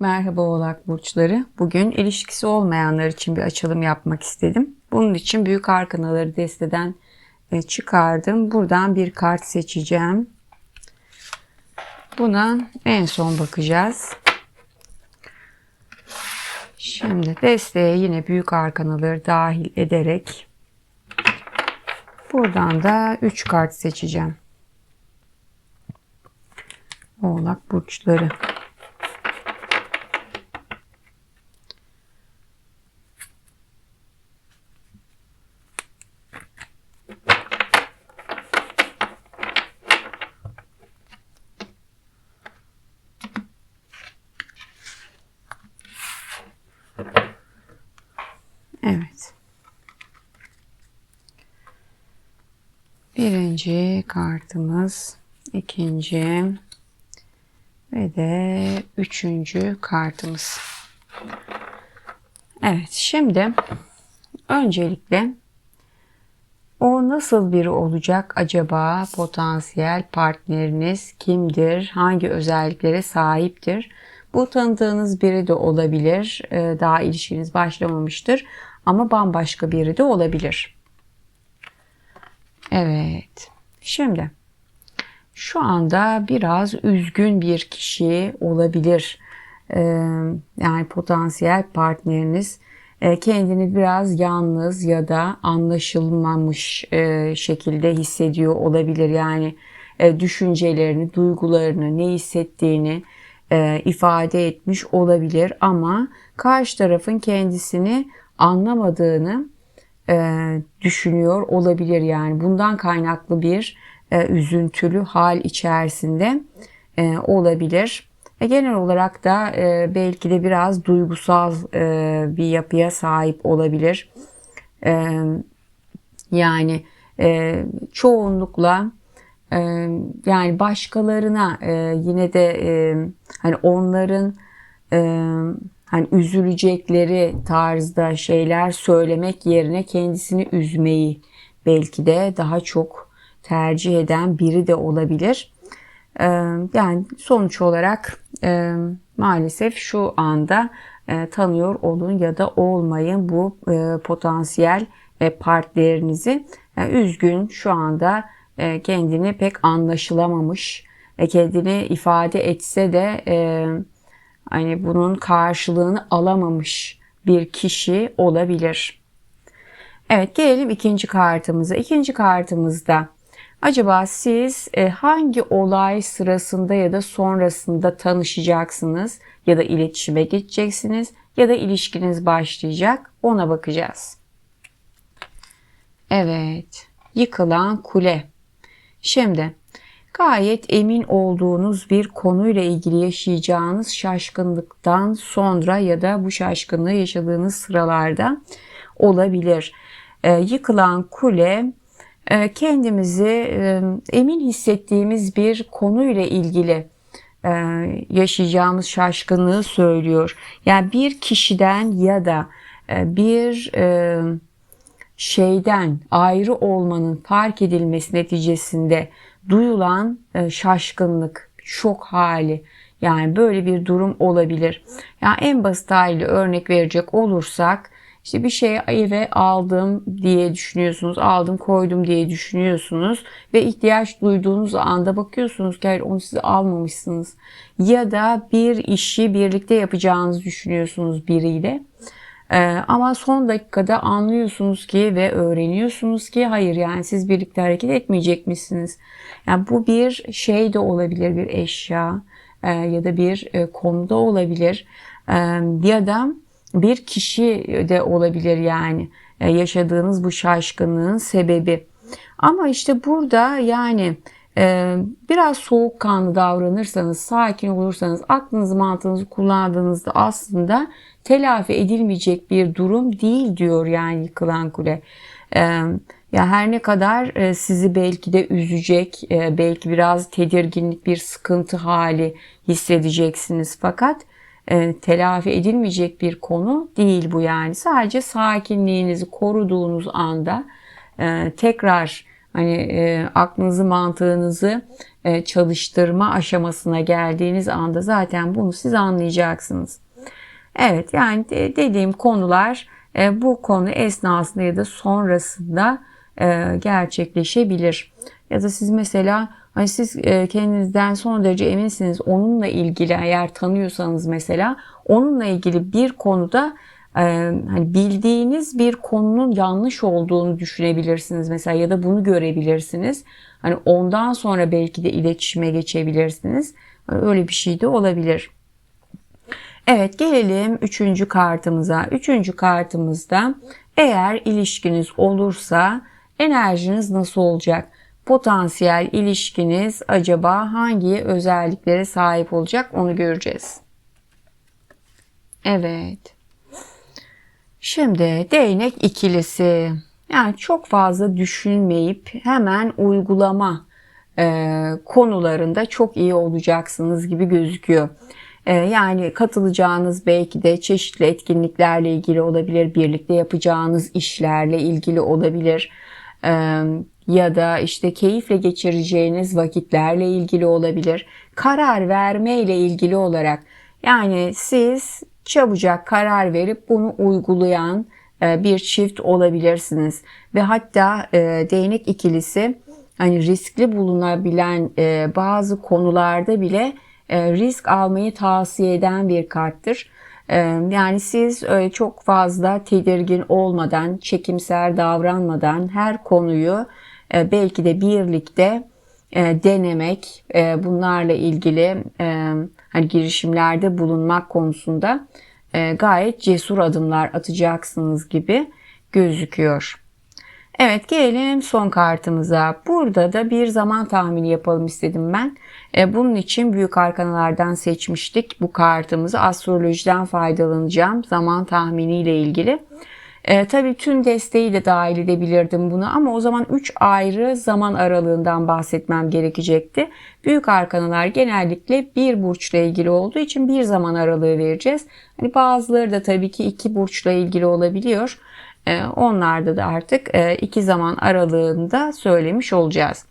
Merhaba Oğlak Burçları. Bugün ilişkisi olmayanlar için bir açılım yapmak istedim. Bunun için büyük arkanaları desteden e, çıkardım. Buradan bir kart seçeceğim. Buna en son bakacağız. Şimdi desteğe yine büyük arkanaları dahil ederek buradan da 3 kart seçeceğim. Oğlak burçları. Evet. Birinci kartımız, ikinci ve de üçüncü kartımız. Evet, şimdi öncelikle o nasıl biri olacak acaba? Potansiyel partneriniz kimdir? Hangi özelliklere sahiptir? Bu tanıdığınız biri de olabilir. Ee, daha ilişkiniz başlamamıştır. Ama bambaşka biri de olabilir. Evet. Şimdi şu anda biraz üzgün bir kişi olabilir. Ee, yani potansiyel partneriniz e, kendini biraz yalnız ya da anlaşılmamış e, şekilde hissediyor olabilir. Yani e, düşüncelerini, duygularını, ne hissettiğini ifade etmiş olabilir ama karşı tarafın kendisini anlamadığını düşünüyor olabilir. Yani bundan kaynaklı bir üzüntülü hal içerisinde olabilir. E, genel olarak da e, belki de biraz duygusal e, bir yapıya sahip olabilir. E, yani e, çoğunlukla e, yani başkalarına e, yine de e, hani onların e, hani üzülecekleri tarzda şeyler söylemek yerine kendisini üzmeyi belki de daha çok tercih eden biri de olabilir. Ee, yani sonuç olarak e, maalesef şu anda e, tanıyor olun ya da olmayın bu e, potansiyel partnerinizi. Üzgün şu anda kendini pek anlaşılamamış, kendini ifade etse de hani bunun karşılığını alamamış bir kişi olabilir. Evet gelelim ikinci kartımıza. İkinci kartımızda Acaba siz e, hangi olay sırasında ya da sonrasında tanışacaksınız ya da iletişime geçeceksiniz ya da ilişkiniz başlayacak ona bakacağız. Evet, yıkılan kule. Şimdi gayet emin olduğunuz bir konuyla ilgili yaşayacağınız şaşkınlıktan sonra ya da bu şaşkınlığı yaşadığınız sıralarda olabilir. Ee, yıkılan kule ee, kendimizi e, emin hissettiğimiz bir konuyla ilgili e, yaşayacağımız şaşkınlığı söylüyor. Yani bir kişiden ya da e, bir şeyden ayrı olmanın fark edilmesi neticesinde duyulan şaşkınlık, şok hali yani böyle bir durum olabilir. Yani en basit haliyle örnek verecek olursak işte bir şeyi eve aldım diye düşünüyorsunuz. Aldım koydum diye düşünüyorsunuz. Ve ihtiyaç duyduğunuz anda bakıyorsunuz ki hayır onu siz almamışsınız. Ya da bir işi birlikte yapacağınızı düşünüyorsunuz biriyle. Ee, ama son dakikada anlıyorsunuz ki ve öğreniyorsunuz ki hayır yani siz birlikte hareket etmeyecek misiniz? Yani bu bir şey de olabilir bir eşya e, ya da bir e, konuda olabilir ya da bir kişi de olabilir yani e, yaşadığınız bu şaşkınlığın sebebi. Ama işte burada yani biraz soğukkanlı davranırsanız, sakin olursanız, aklınızı mantığınızı kullandığınızda aslında telafi edilmeyecek bir durum değil diyor yani yıkılan kule. E, ya her ne kadar sizi belki de üzecek, belki biraz tedirginlik, bir sıkıntı hali hissedeceksiniz fakat e, telafi edilmeyecek bir konu değil bu yani. Sadece sakinliğinizi koruduğunuz anda e, tekrar hani e, aklınızı mantığınızı e, çalıştırma aşamasına geldiğiniz anda zaten bunu siz anlayacaksınız. Evet yani de, dediğim konular e, bu konu esnasında ya da sonrasında e, gerçekleşebilir. Ya da siz mesela hani siz e, kendinizden son derece eminsiniz onunla ilgili eğer tanıyorsanız mesela onunla ilgili bir konuda hani bildiğiniz bir konunun yanlış olduğunu düşünebilirsiniz mesela ya da bunu görebilirsiniz. Hani ondan sonra belki de iletişime geçebilirsiniz. Hani öyle bir şey de olabilir. Evet gelelim üçüncü kartımıza. Üçüncü kartımızda eğer ilişkiniz olursa enerjiniz nasıl olacak? Potansiyel ilişkiniz acaba hangi özelliklere sahip olacak onu göreceğiz. Evet. Şimdi değnek ikilisi. Yani çok fazla düşünmeyip hemen uygulama e, konularında çok iyi olacaksınız gibi gözüküyor. E, yani katılacağınız belki de çeşitli etkinliklerle ilgili olabilir, birlikte yapacağınız işlerle ilgili olabilir e, ya da işte keyifle geçireceğiniz vakitlerle ilgili olabilir. Karar verme ile ilgili olarak yani siz çabucak karar verip bunu uygulayan e, bir çift olabilirsiniz. Ve hatta e, değnek ikilisi hani riskli bulunabilen e, bazı konularda bile risk almayı tavsiye eden bir karttır. Yani siz çok fazla tedirgin olmadan, çekimser davranmadan her konuyu belki de birlikte denemek, bunlarla ilgili hani girişimlerde bulunmak konusunda e, gayet cesur adımlar atacaksınız gibi gözüküyor. Evet gelelim son kartımıza. Burada da bir zaman tahmini yapalım istedim ben. E, bunun için büyük arkanalardan seçmiştik bu kartımızı. Astrolojiden faydalanacağım zaman tahmini ile ilgili. E, tabii tüm desteği de dahil edebilirdim bunu ama o zaman 3 ayrı zaman aralığından bahsetmem gerekecekti. Büyük arkanalar genellikle bir burçla ilgili olduğu için bir zaman aralığı vereceğiz. Hani bazıları da tabii ki iki burçla ilgili olabiliyor. E, onlarda da artık e, iki zaman aralığında söylemiş olacağız.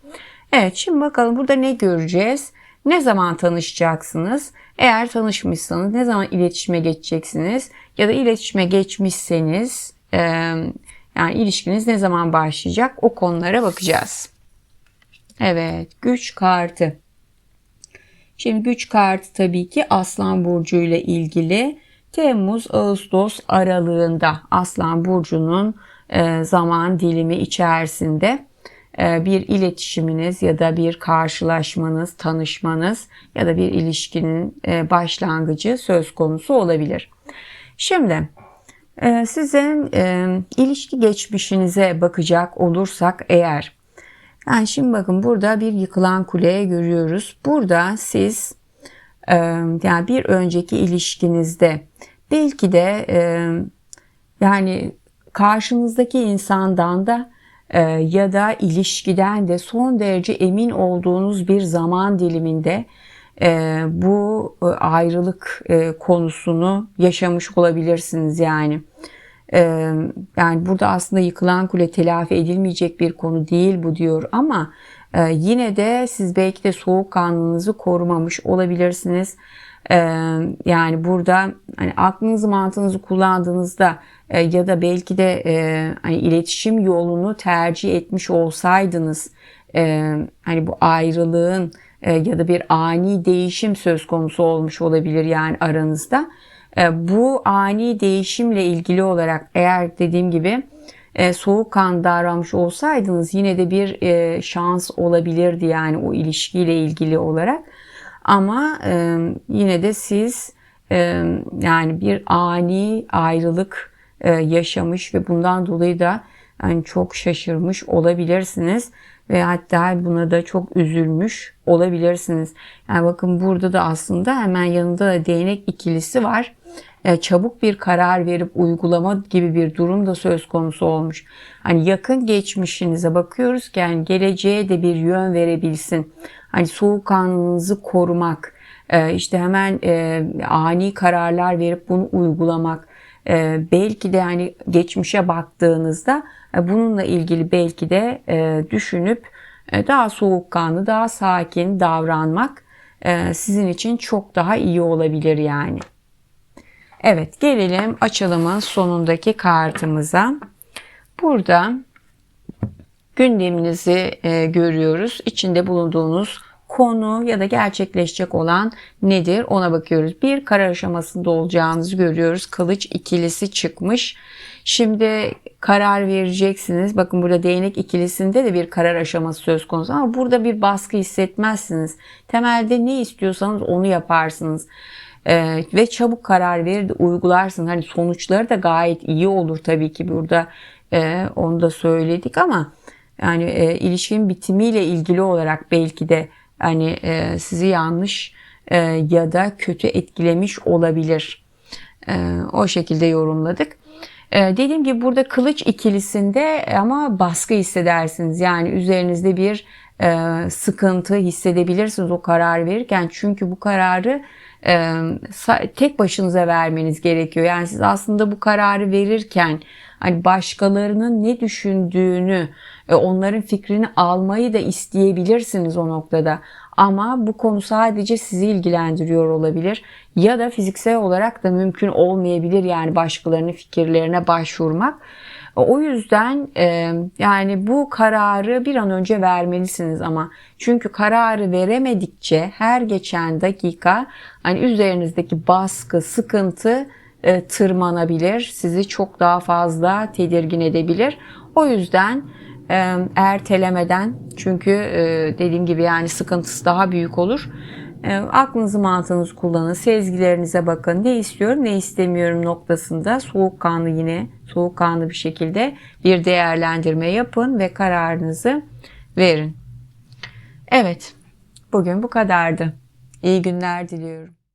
Evet şimdi bakalım burada ne göreceğiz? Ne zaman tanışacaksınız? Eğer tanışmışsanız ne zaman iletişime geçeceksiniz? Ya da iletişime geçmişseniz yani ilişkiniz ne zaman başlayacak o konulara bakacağız. Evet güç kartı. Şimdi güç kartı tabii ki Aslan Burcu ile ilgili Temmuz-Ağustos aralığında Aslan Burcu'nun zaman dilimi içerisinde bir iletişiminiz ya da bir karşılaşmanız, tanışmanız ya da bir ilişkinin başlangıcı söz konusu olabilir. Şimdi sizin e, ilişki geçmişinize bakacak olursak eğer yani şimdi bakın burada bir yıkılan kuleye görüyoruz. Burada siz e, yani bir önceki ilişkinizde belki de e, yani karşınızdaki insandan da e, ya da ilişkiden de son derece emin olduğunuz bir zaman diliminde bu e, ayrılık e, konusunu yaşamış olabilirsiniz yani. E, yani burada aslında yıkılan kule telafi edilmeyecek bir konu değil bu diyor ama e, yine de siz belki de soğukkanlılığınızı korumamış olabilirsiniz. E, yani burada hani aklınızı mantığınızı kullandığınızda ya da belki de hani iletişim yolunu tercih etmiş olsaydınız hani bu ayrılığın ya da bir ani değişim söz konusu olmuş olabilir yani aranızda. E, bu ani değişimle ilgili olarak eğer dediğim gibi e, soğukkan davranmış olsaydınız yine de bir şans olabilirdi yani o ilişkiyle ilgili olarak. Ama yine de siz yani bir ani ayrılık yaşamış ve bundan dolayı da yani çok şaşırmış olabilirsiniz ve hatta buna da çok üzülmüş olabilirsiniz. Yani bakın burada da aslında hemen yanında da değnek ikilisi var. Yani çabuk bir karar verip uygulama gibi bir durum da söz konusu olmuş. Hani yakın geçmişinize bakıyoruz ki yani geleceğe de bir yön verebilsin. Hani soğukkanlılığınızı korumak, e, işte hemen e, ani kararlar verip bunu uygulamak, e, belki de hani geçmişe baktığınızda E, Bununla ilgili belki de e, düşünüp e, daha soğukkanlı, daha sakin davranmak e, sizin için çok daha iyi olabilir yani. Evet gelelim açılımın sonundaki kartımıza. Burada gündeminizi e, görüyoruz. İçinde bulunduğunuz konu ya da gerçekleşecek olan nedir ona bakıyoruz. Bir karar aşamasında olacağınızı görüyoruz. Kılıç ikilisi çıkmış. Şimdi karar vereceksiniz. Bakın burada değnek ikilisinde de bir karar aşaması söz konusu ama burada bir baskı hissetmezsiniz. Temelde ne istiyorsanız onu yaparsınız. Ee, ve çabuk karar verir uygularsın. Hani sonuçları da gayet iyi olur tabii ki burada e, onu da söyledik ama yani e, ilişkinin bitimiyle ilgili olarak belki de hani e, sizi yanlış e, ya da kötü etkilemiş olabilir. E, o şekilde yorumladık. E, dediğim gibi burada kılıç ikilisinde ama baskı hissedersiniz. Yani üzerinizde bir e, sıkıntı hissedebilirsiniz o karar verirken. Çünkü bu kararı e, tek başınıza vermeniz gerekiyor. Yani siz aslında bu kararı verirken hani başkalarının ne düşündüğünü, e, onların fikrini almayı da isteyebilirsiniz o noktada. Ama bu konu sadece sizi ilgilendiriyor olabilir ya da fiziksel olarak da mümkün olmayabilir yani başkalarının fikirlerine başvurmak. O yüzden e, yani bu kararı bir an önce vermelisiniz ama çünkü kararı veremedikçe her geçen dakika hani üzerinizdeki baskı, sıkıntı tırmanabilir. Sizi çok daha fazla tedirgin edebilir. O yüzden e, ertelemeden çünkü e, dediğim gibi yani sıkıntısı daha büyük olur. E, aklınızı mantığınızı kullanın. Sezgilerinize bakın. Ne istiyorum ne istemiyorum noktasında soğukkanlı yine soğukkanlı bir şekilde bir değerlendirme yapın ve kararınızı verin. Evet. Bugün bu kadardı. İyi günler diliyorum.